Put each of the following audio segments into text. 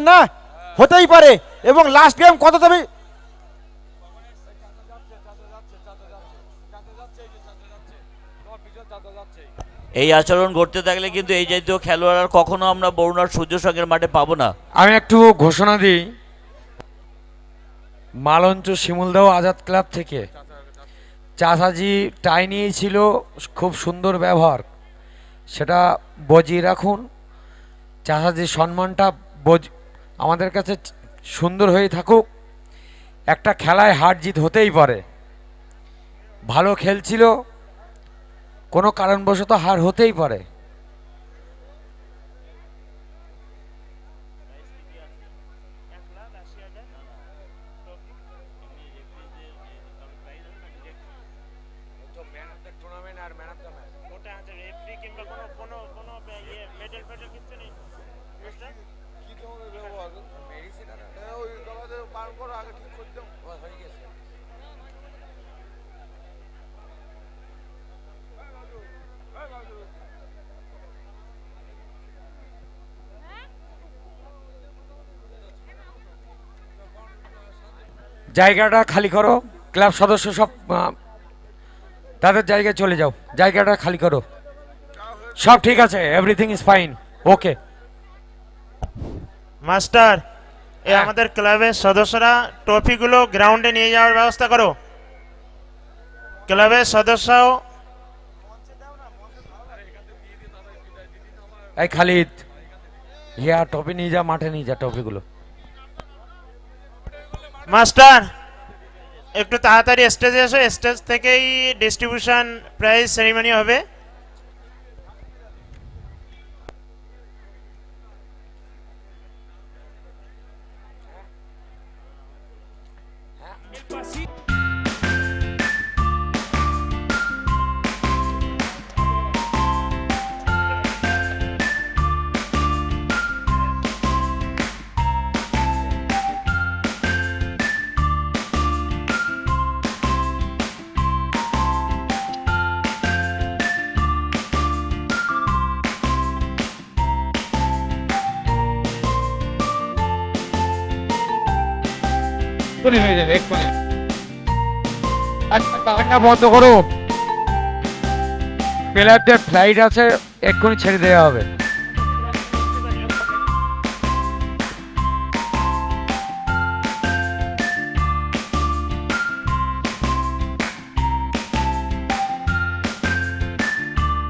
না হতেই পারে। এবং লাস্ট গেম কত তবে এই আচরণ ঘটতে থাকলে কিন্তু এই জাতীয় খেলোয়াড় আর কখনো আমরা বরুণার সূর্য সঙ্গের মাঠে পাবো না। আমি একটু ঘোষণা দিই। মালঞ্চ শিমুলদাও আজাদ ক্লাব থেকে। চাষাজি টাই নিয়েছিল খুব সুন্দর ব্যবহার। সেটা বজিয়ে রাখুন। চাষাজির সম্মানটা বজ আমাদের কাছে সুন্দর হয়ে থাকুক। একটা খেলায় হার জিত হতেই পারে। ভালো খেলছিল, কোনো কারণবশত হার হতেই পারে। জায়গাটা খালি করো, ক্লাব সদস্য সব তাদের জায়গায় চলে যাও, জায়গাটা খালি করো। সব ঠিক আছে everything is fine okay master এ হ্যাঁ। আমাদের ক্লাবের সদস্যরা ট্রফিগুলো গ্রাউন্ডে নিয়ে যাওয়ার ব্যবস্থা করো। ক্লাবের সদস্যও এই খালিদ হিয়া টপি নিয়ে যা মাঠে নিয়ে যা টপিগুলো মাস্টার একটু তাড়াতাড়ি স্টেজে এসো স্টেজ থেকেই ডিস্ট্রিবিউশন প্রাইজ সেরিমনি হবে। এক্ষুনি কান্না বন্ধ করো। প্লেয়ারদের ফ্লাইট আছে, এক্ষুনি ছেড়ে দেওয়া হবে।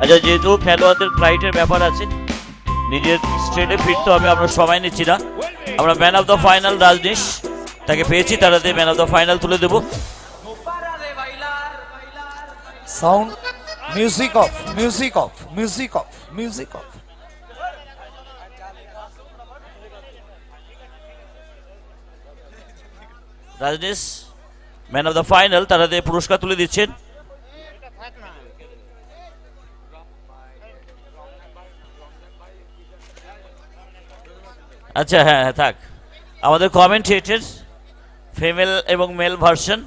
আচ্ছা যেহেতু খেলোয়াড়দের ফ্লাইটের ব্যাপার আছে, নিজের স্টেটে ফিরতে হবে, আমরা সময় নিচ্ছি না। আমরা man of the final Rajnish, তাকে পেয়েছি তারাতে ম্যান অফ দ্য ফাইনাল তুলে দেবো। Sound music of music of music of music of Rajnish man of the final তারাতে পুরস্কার তুলে দিচ্ছেন। আচ্ছা হ্যাঁ হ্যাঁ থাক। আমাদের কমেন্টেটর ফিমেল এবং মেল ভার্সন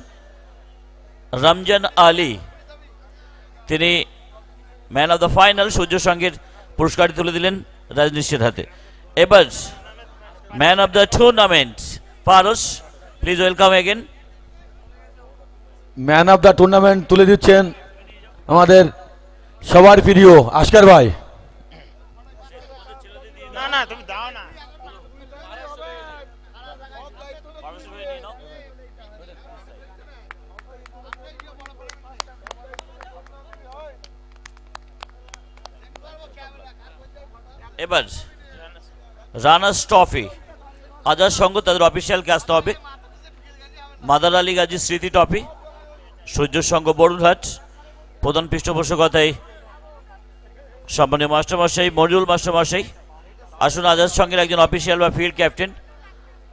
রমজান আলী তিনি man of the final Surya সঙ্গের পুরস্কারটি তুলে দিলেন রাজনীশের হাতে। এবার man of the tournament Paras please welcome again man of the tournament তুলে দিচ্ছেন আমাদের সবার প্রিয় আস্কার ভাই না না তুমি দাও না এবার রানার্স ট্রফি আজাদ সঙ্গ তাদের অফিসিয়ালকে আসতে হবে। মাদার আলী গাজী স্মৃতি ট্রফি সূর্য সঙ্গ বরুণহাট প্রধান পৃষ্ঠপোষকতায় সম্মানীয় মাস্টারমশাই, মনিরুল মাস্টারমশাই। আসুন আজাদ সঙ্গের একজন অফিসিয়াল বা ফিল্ড ক্যাপ্টেন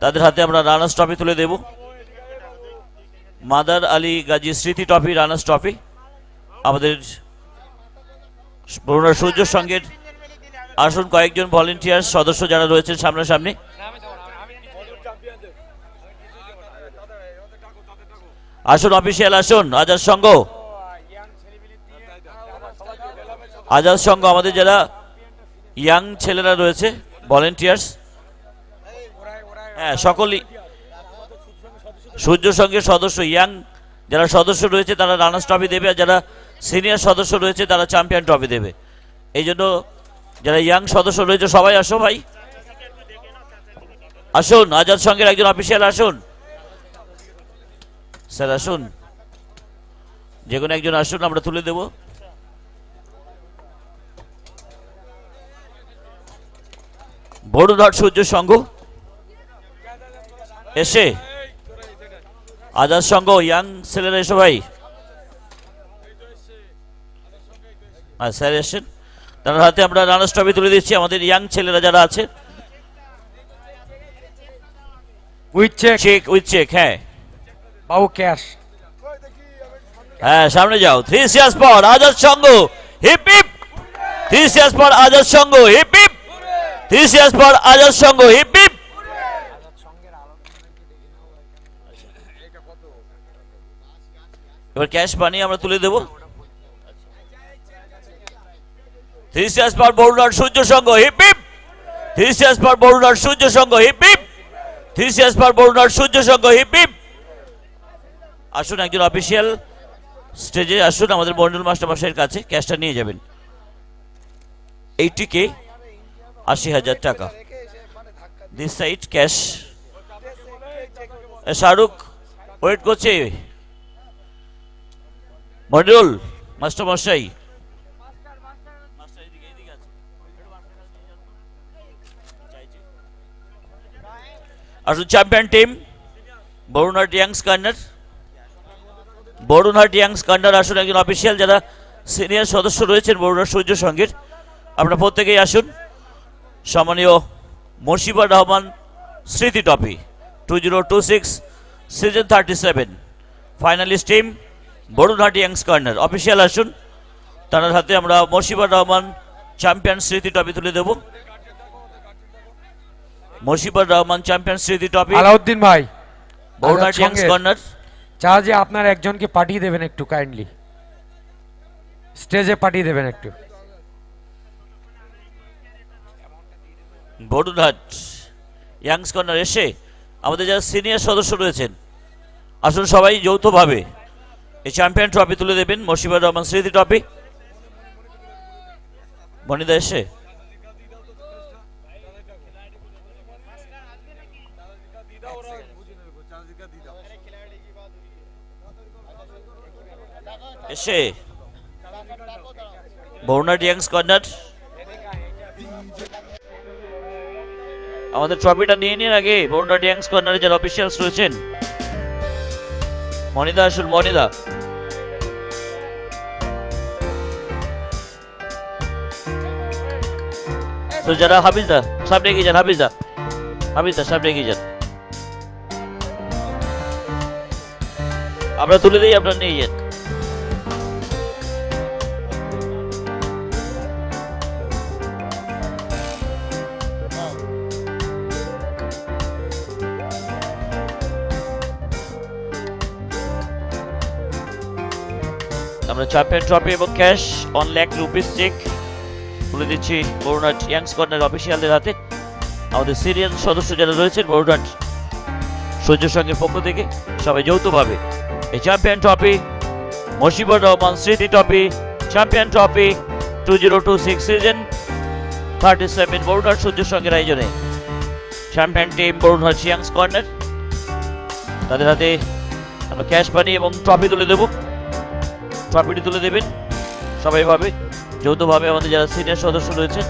তাদের হাতে আমরা রানার্স ট্রফি তুলে দেব। মাদার আলী গাজী স্মৃতি ট্রফি রানার্স ট্রফি আমাদের সূর্য সঙ্গের আসুন কয়েকজন ভলেন্টিয়ার সদস্য যারা রয়েছেন সামনাসামনি। আসুন অফিসিয়াল আসুন, আজাদ সংঘ আজাদ সংঘ আমাদের যারা ইয়াং ছেলেরা রয়েছে ভলেন্টিয়ার্স হ্যাঁ সকলেই সূর্য সঙ্গের সদস্য ইয়াং যারা সদস্য রয়েছে, তারা রানার্স ট্রফি দেবে, আর যারা সিনিয়র সদস্য রয়েছে, তারা চ্যাম্পিয়ন ট্রফি দেবে। এই জন্য যারা ইয়াং সদস্য রয়েছে, সবাই আসো ভাই। আসুন, আজাদ সঙ্গের একজন অফিসিয়াল আসুন। স্যার, আসুন। যে কোনো একজন আসুন, আমরা তুলে দেব। বড়ুঘাট সূর্য সংঘ। এসে। আজাদ সংঘ ইয়াং ছেলেরা এসো ভাই। আর স্যার, এসেন। তার হাতে আমরা রানার্স ট্রফি তুলে দিচ্ছি আমাদের ইয়াং ছেলেরা যারা আছে। With check. Check with check হ্যাঁ। বাবু ক্যাশ। হ্যাঁ সামনে যাও। Three for Azad Sangha hip hip. Three for Azad Sangha hip hip. Three for Azad Sangha hip hip. এবার ক্যাশ পানি আমরা তুলে দেব। Three cheers for বরুণার Surya Sangha hip hip three cheers for বরুণার Surya Sangha hip hip three cheers for বরুণার Surya Sangha hip heap আসুন একজন official স্টেজে আসুন, আমাদের মন্ডল মাস্টার মশাইয়ের কাছে ক্যাশটা নিয়ে যাবেন। এইটিকে আশি হাজার টাকা। This side cash Shahrukh wait করছে। মন্ডল মাস্টার আসুন চ্যাম্পিয়ন টিম বরুণার ইয়াংস কর্নার বরুণহাট ইয়াংস কান্ডার আসুন, একজন অফিসিয়াল যারা সিনিয়র সদস্য রয়েছেন বরুণার সূর্য সঙ্গীর, আপনারা প্রত্যেকেই আসুন। সম্মানীয় মুর্শিবার রহমান স্মৃতি trophy two zero two six season thirty seven finalist team Barunhat youngs corner official আসুন তার হাতে আমরা মুর্শিবার রহমান চ্যাম্পিয়ন স্মৃতি ট্রফি তুলে দেব। মুর্শিবার রহমান চ্যাম্পিয়ন স্মৃতি ট্রফি আলাউদ্দিন ভাই আজাদ ইয়াংস কর্নার চা যে আপনার একজনকে পাঠিয়ে দেবেন একটু কাইন্ডলি স্টেজে পাঠিয়ে দেবেন একটু। বড়ুরহাট ইয়াংস কর্নার এসে আমাদের যারা সিনিয়র সদস্য রয়েছেন আসুন সবাই যৌথভাবে এই চ্যাম্পিয়ন ট্রফি তুলে দেবেন মসিবুর রহমান স্মৃতি ট্রফি বনিদা এসে। এসে বরুণাট ইয়াংস কর্নার আমাদের ট্রফিটা নিয়ে নিন আগে। বরুণাট ইয়াংস কর্নারে যারা অফিসিয়ালস রয়েছেন, মনিদা আসুন, মনিদা। তো যারা হাফিজদা, সামনে এগিয়ে যান, হাফিজদা। হাফিজদা, সামনে এগিয়ে যান। আমরা তুলে দিই, আপনার নিয়ে যান। আমরা চ্যাম্পিয়ন ট্রফি এবং cash one lakh rupees check তুলে দিচ্ছি বরুণাট ইয়াংস কর্নার অফিসিয়ালদের হাতে। আমাদের সিরিয়াল সদস্য যারা রয়েছেন বরুণাট সূর্য সঙ্গের পক্ষ থেকে, সবাই যৌথভাবে এই চ্যাম্পিয়ন ট্রফি মসিবুর রহমান স্মৃতি trophy champion trophy two zero two six season thirty seven Barunhat Surya সঙ্গের আয়োজনে। Champion team Barunhat youngs corner তাদের হাতে আমরা ক্যাশ পানি এবং ট্রফি তুলে দেবো। ট্রফিটি তুলে দেবেন। সবাই ভাবে, যৌথভাবে আমাদের যারা সিনিয়র সদস্য রয়েছে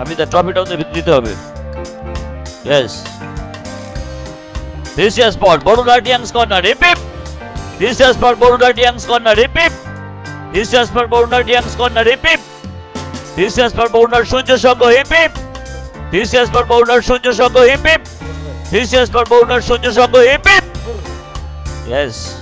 আমি তার ট্রফিটাও দিতে হবে। Yes this year spot Barughat youngs corner hip hip this year spot Barughat youngs corner hip hip this year spot Barughat youngs corner hip hip this year spot Barughat Surya Sangha hip hip this year spot Barughat Surya Sangha hip hip This is Carbonar Sonyo hip hip. Yes.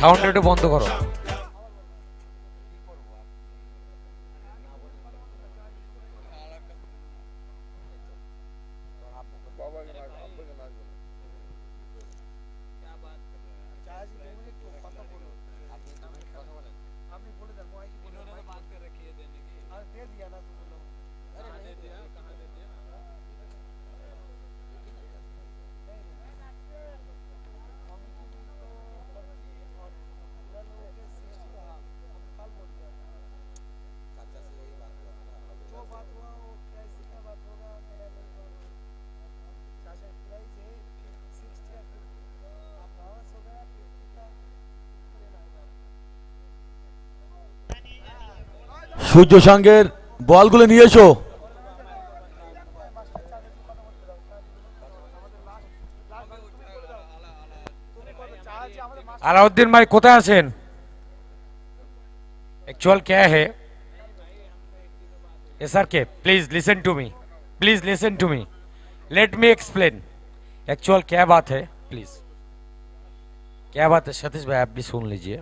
Sound একটু বন্ধ করো। সূর্য সঙ্গের বলগুলো নিয়ে এসো अलाउद्दीन भाई কোথায় আছেন एक्चुअल क्या है S R K please listen to me please listen to me let me explain actual क्या बात है प्लीज क्या बात है सतीश भाई आप भी सुन लीजिए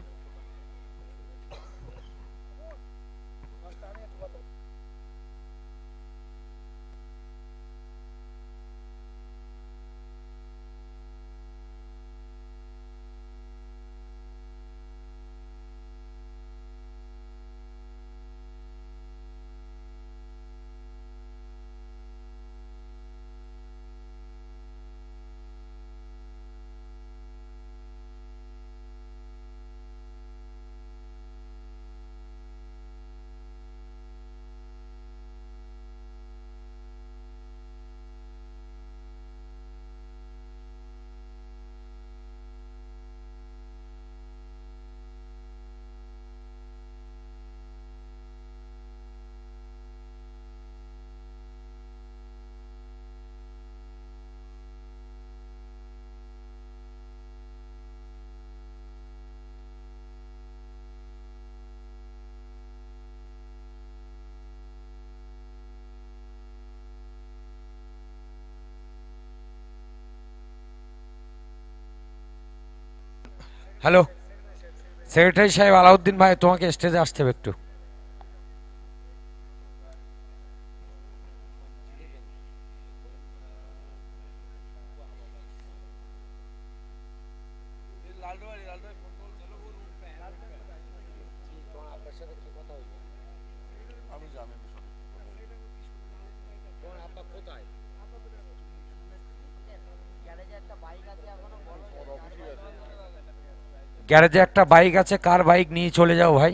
হ্যালো। সেক্রেটারি সাহেব আলাউদ্দিন ভাই তোমাকে স্টেজে আসতে হবে একটু। গ্যারেজে একটা বাইক আছে কার বাইক নিয়ে চলে যাও ভাই?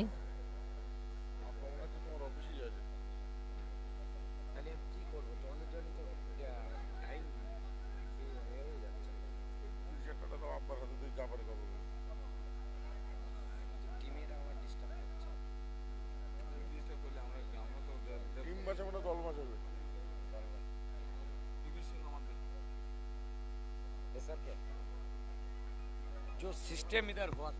जो सिस्टम इधर हुआ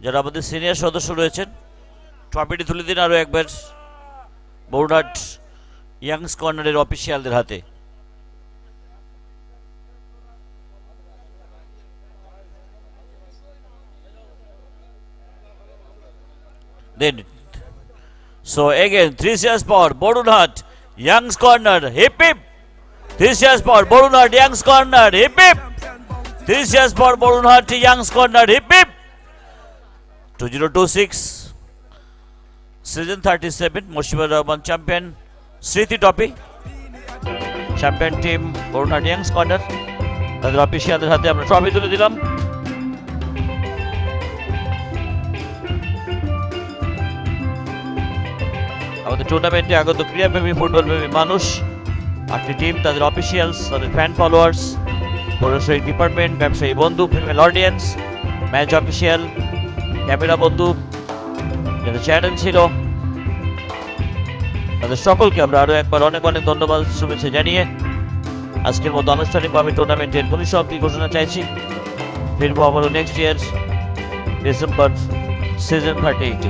যারা আমাদের সিনিয়র সদস্য রয়েছেন ট্রফিটি তুলে দিন আরও একবার বরুণাট ইয়াংস কর্নারের অফিসিয়ালদের হাতে Then, so again, three years for Borunhat, Young's Corner, hip hip. Three years for Borunhat, Young's Corner, hip hip. Three years for Borunhat, Young's Corner, hip hip. 2026 season 37 Mushibar Rahman champion স্মৃতি টপি champion team করুণা youngs corner তাদের অফিসিয়ালদের হাতে আমরা trophy তুলে দিলাম আমাদের টুর্নামেন্টে আগত ক্রীড়াপ্রেমী ফুটবলপ্রেমী মানুষ আটটি টিম তাদের অফিসিয়ালস তাদের ফ্যান ফলোয়ার্স প্রশাসনিক ডিপার্টমেন্ট ব্যবসায়ী বন্ধু female audience match official camera বন্ধু যারা চ্যালেঞ্জ ছিল, তাদের সকলকে আমরা আরও একবার অনেক অনেক ধন্যবাদ, শুভেচ্ছা জানিয়ে আজকের মতো আনুষ্ঠানিকভাবে টুর্নামেন্টের পরিসমাপ্তি ঘোষণা চাইছি, ফিরবো আবারও next year December season thirty এইটে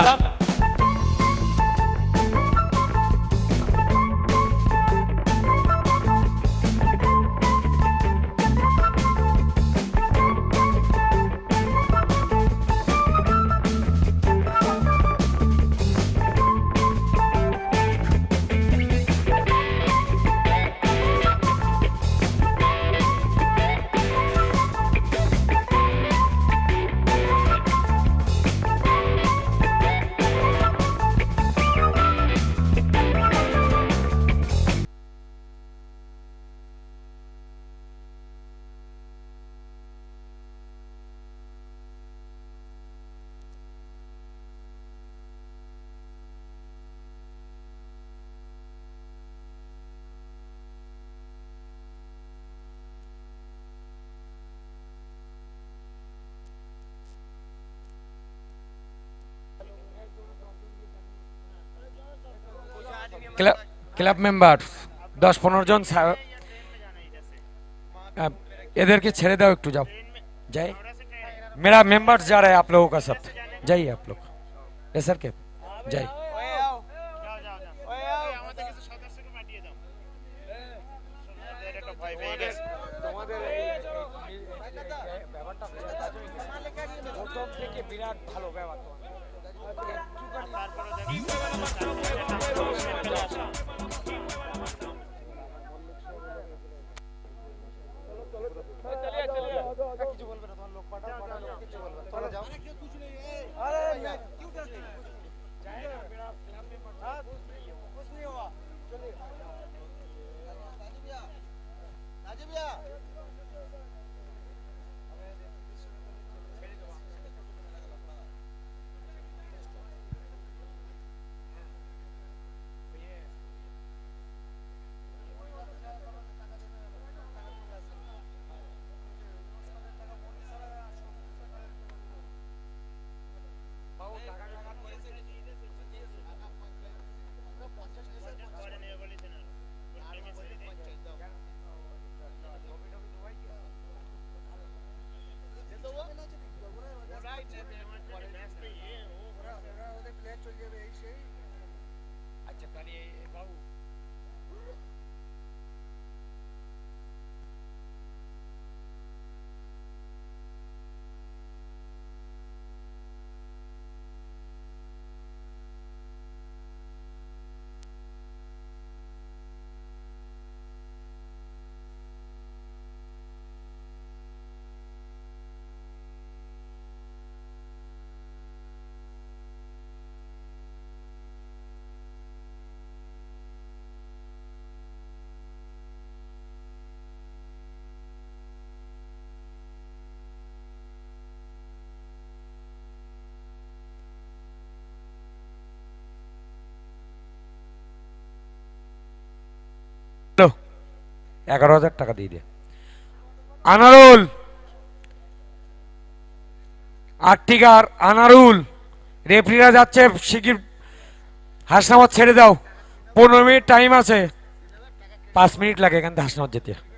да. ক্লাব ক্লাব মেম্বার দশ পনেরো জন সা- আহ, এদেরকে ছেড়ে দাও একটু যাও যাই मेरा मेंबर्स जा रहे हैं आप लोगों का सब जाइए आप लोग यस सर के जाइए এগারো হাজার টাকা দিয়ে দে। আনারুল। আটটিকার আনারুল। রেফরিরা যাচ্ছে, শিগগির হাসনাবাদ ছেড়ে দাও। পনেরো মিনিট টাইম আছে। পাঁচ মিনিট লাগে এখান থেকে হাসনাবাদ যেতে।